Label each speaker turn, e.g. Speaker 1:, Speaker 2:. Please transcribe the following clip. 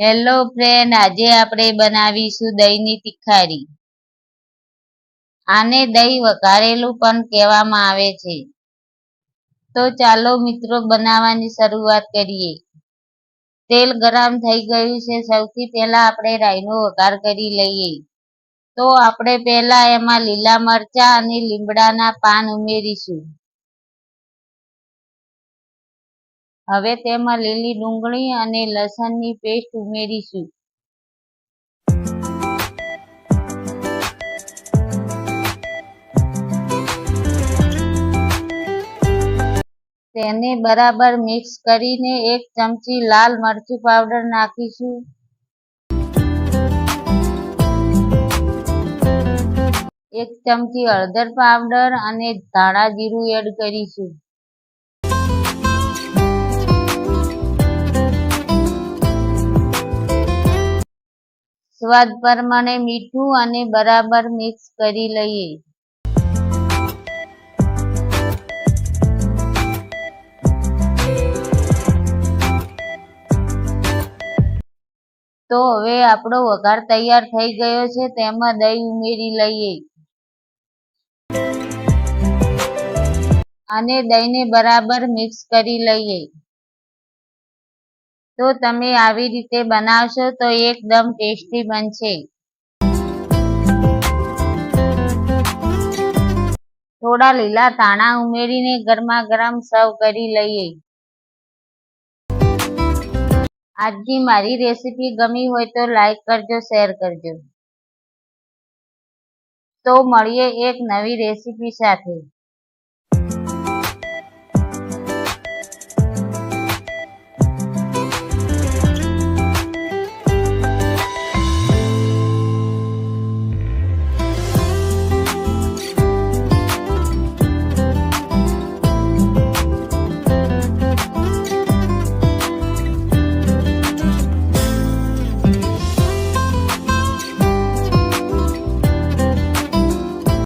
Speaker 1: Hello friend આજે આપણે બનાવીશું દહીંની તિખારી આને દહીં વઘારેલું પણ કહેવામાં આવે છે. તો ચાલો મિત્રો, બનાવવાની શરૂઆત કરીએ. તેલ ગરમ થઈ ગયું છે. સૌથી પહેલા આપણે રાઈનો વઘાર કરી લઈએ. તો આપણે પહેલા એમાં લીલા મરચાં અને લીમડાના પાન ઉમેરીશું. હવે તેમાં લીલી ડુંગળી અને લસણની પેસ્ટ ઉમેરીશું. તેને બરાબર મિક્સ કરીને એક ચમચી લાલ મરચું પાવડર નાખીશું. એક ચમચી હળદર પાવડર અને ધાણા જીરું એડ કરીશું. સ્વાદ પ્રમાણે મીઠું અને બરાબર મિક્સ કરી લઈએ. તો હવે આપણો વઘાર તૈયાર થઈ ગયો છે, તેમાં દહીં ઉમેરી લઈએ. અને દહીંને બરાબર મિક્સ કરી લઈએ. તો તમે આવી રીતે બનાવશો તો એકદમ ટેસ્ટી બનશે. થોડા લીલા ધાણા ઉમેરીને ગરમા ગરમ સર્વ કરી લઈએ. આજની મારી રેસીપી ગમી હોય તો લાઈક કરજો, શેર કરજો. તો મળીએ એક નવી રેસીપી સાથે.